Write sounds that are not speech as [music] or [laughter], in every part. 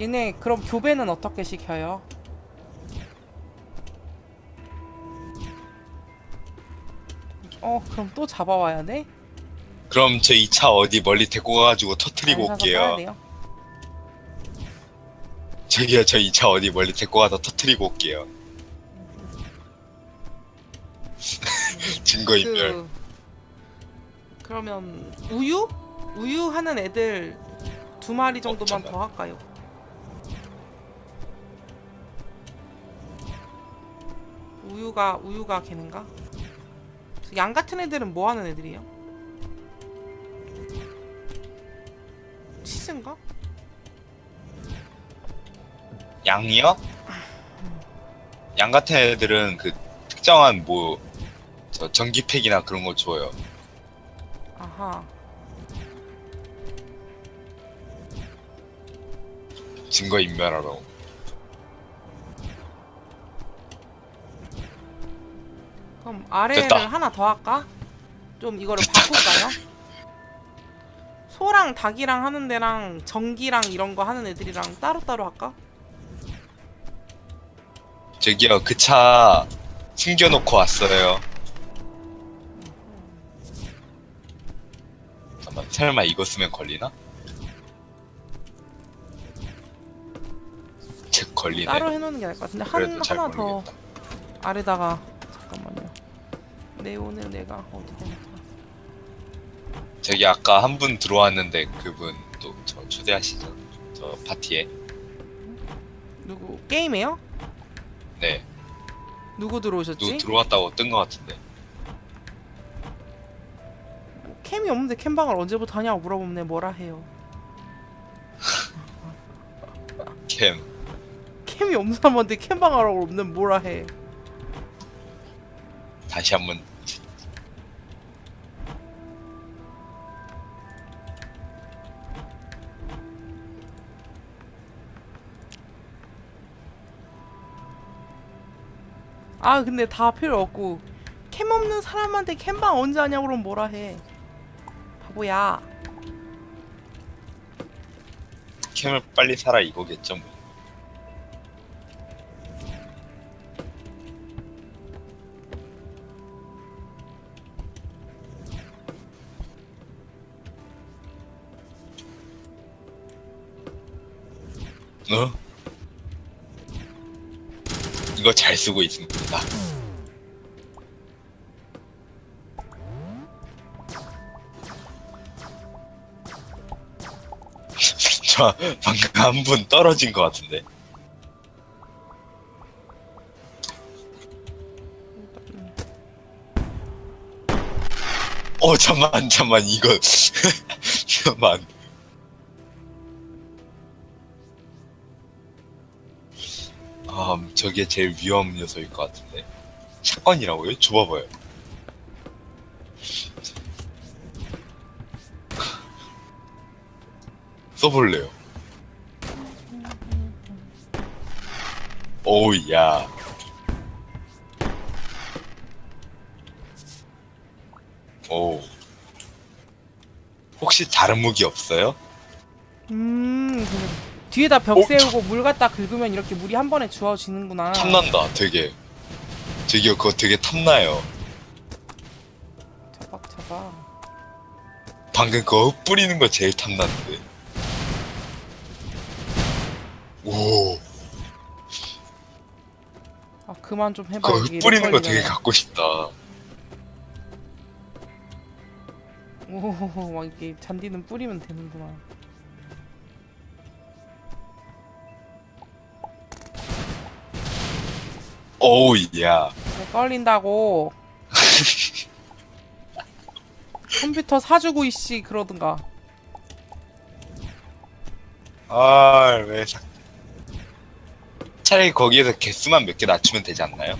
얘네 그럼 교배는 어떻게 시켜요? 어 그럼 또 잡아와야 돼? 그럼 저이차 어디 멀리 데리고 가가지고 터트리고 안 사서 따야 올게요. 돼요? 저기요, 저이차 어디 멀리 데리고 가서 터트리고 올게요. [laughs] 증거 인멸. 그 그러면 우유? 우유 하는 애들 두 마리 정도만. 더 할까요? 우유가 우유가 걔는가? 저양 같은 애들은 뭐 하는 애들이에요? 치즈인가? 양이요? 양 같은 애들은 그 특정한 뭐, 저 전기팩이나 그런 거 줘요. 아하. 증거 인멸하러. 그럼 아래를 됐다. 하나 더 할까? 좀 이거를 바꿀까요? 소랑 닭이랑 하는 데랑 전기랑 이런 거 하는 애들이랑 따로따로 할까? 저기요, 그 차 숨겨놓고 왔어요. 잠깐만, 설마 이거 쓰면 걸리나? 걸리네. 따로 해놓는 게 나을 것 같은데 한 그래도 잘 하나 더 모르겠다. 아래다가 잠깐만요. 네오는 내가 어디다 놨더라? 저기 아까 한 분 들어왔는데 그분 또 저 초대하시죠. 저 파티에. 누구 게임해요? 네. 누구 들어오셨지? 들어왔다고 뜬 것 같은데. 캠이 없는데 캠방을 언제부터 하냐고 물어보면 뭐라 해요. [laughs] 캠. 캠이 없는 사람한테 캠방하라고 없는 뭐라 해. 다시 한번 아 근데 다 필요 없고 캠 없는 사람한테 캠방 언제 하냐고 그러면 뭐라 해. 바보야. 캠을 빨리 사라 이거겠죠 뭐. 어? 이거 잘 쓰고 있습니다. [laughs] 저 방금 한 분 떨어진 것 같은데. 어 잠만 잠만 이거 [laughs] 잠만. 음, 저게 제일 위험 요소일 것 같은데. 사건이라고요? 줘봐봐요. 써볼래요. 오우 야. 오. 혹시 다른 무기 없어요? 음 뒤에다 벽 어, 세우고 물 갖다 긁으면 이렇게 물이 한 번에 주어지는구나. 탐난다, 되게. 저기요, 그거 되게 탐나요. 차박 차박. 방금 그거 뿌리는 거 제일 탐났는데. 오, 아 그만 좀 해봐. 그거 이게 뿌리는 거렉 되게. 갖고 싶다. 오막 이게 잔디는 뿌리면 되는구나. 오우, 야. 렉 걸린다고. 컴퓨터 사주고 이씨 그러든가. 아, 왜 사... 차라리 거기에서 개수만 몇 개 낮추면 되지 않나요?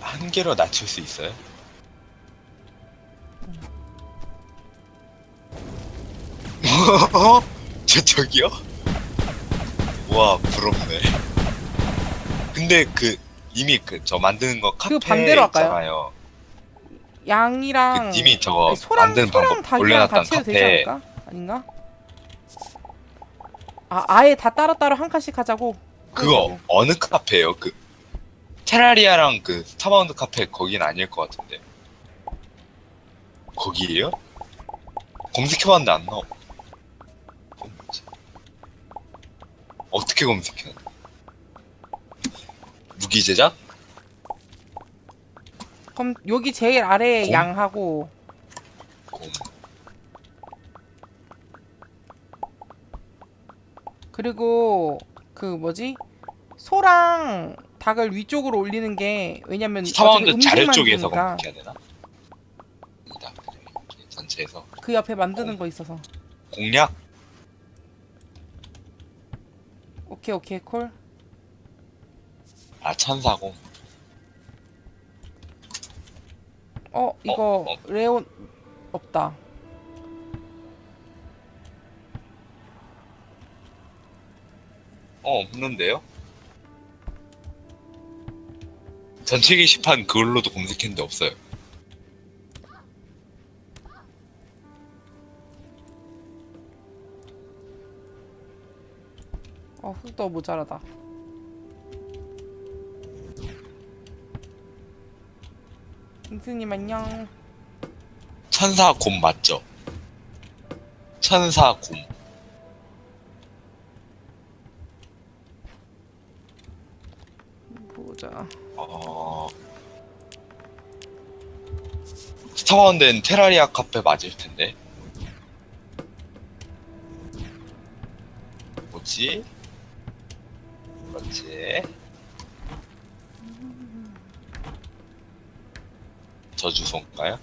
한 개로 낮출 수 있어요? 어? 저 저기요? 와 부럽네. 근데 그 이미 그저 만드는 거 카페 반대로 할까요? 있잖아요. 양이랑 그 님이 저거 아니, 소랑 만드는 소랑 방법 닭이랑 올려놨던 같이 해도 되지 카페 않을까? 아닌가? 아 아예 다 따로 따로 한 칸씩 하자고. 그거 어느 카페예요? 그 테라리아랑 그 스타바운드 카페 거긴 아닐 것 같은데 거기에요? 검색해봤는데 안 나와. 그건 뭐지? 어떻게 검색해? 무기 제작? 그럼 여기 제일 아래에 곰? 양하고 곰. 그리고 그 뭐지 소랑 닭을 위쪽으로 올리는 게 왜냐면 어차피 음식 자료 쪽에서 검색해야 되나? 아니다. 전체에서 그 옆에 만드는 거 있어서 공략? 오케이 오케이 콜 아 천사공. 어 이거 어. 레온 없다 어 없는데요? 전체 게시판 그걸로도 검색했는데 없어요. 어 흙도 모자라다 인스님 안녕 천사 곰 맞죠? 천사 곰. 보자 어... 스타바운드는 테라리아 카페 맞을 텐데. 뭐지? 그렇지. 저 주소인가요?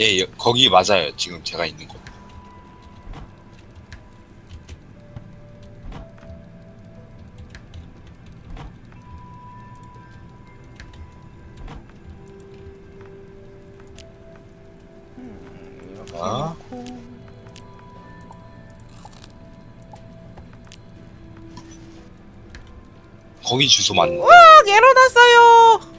예, 여- 거기 맞아요. 지금 제가 있는 곳. 이렇게 아. 거기 주소 맞는. 아 에러 났어요